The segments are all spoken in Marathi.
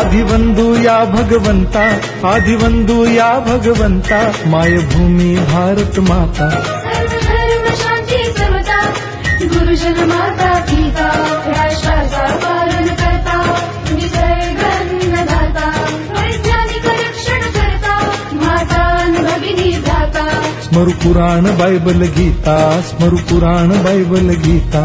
आदिवंदू या भगवंता आदिवंदू या भगवंता मायभूमी भारत माता. गुरुजन माता पिता राष्ट्राचा पालन करता निसर्ग अन्नदाता वैज्ञानिक रक्षण करता माता भगिनी दाता स्मरु पुराण बायबल गीता स्मरु पुराण बायबल गीता.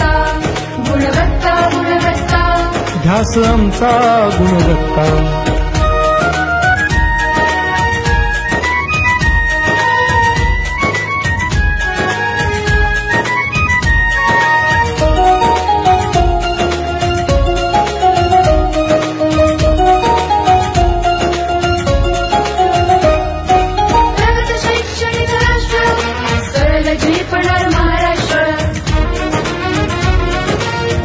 वासंता गुणवत्ता सरल जी पणार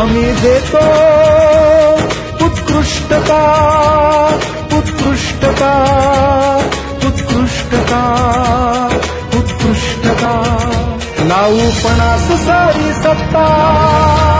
आम्ही देतो उत्कृष्टता उत्कृष्टता उत्कृष्टता उत्कृष्टता. नाऊ पण सारी सत्ता.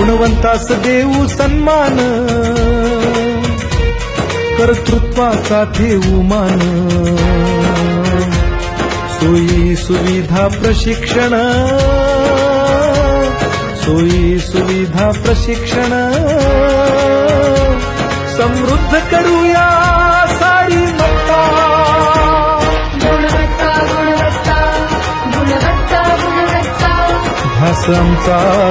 गुणवंतास देऊ सन्मान. कर्तृत्वाचा ठेवू मान. सोयी सुविधा प्रशिक्षण. सोयी सुविधा प्रशिक्षण. समृद्ध करूया सारी मत्ता. गुणवत्ता आमचा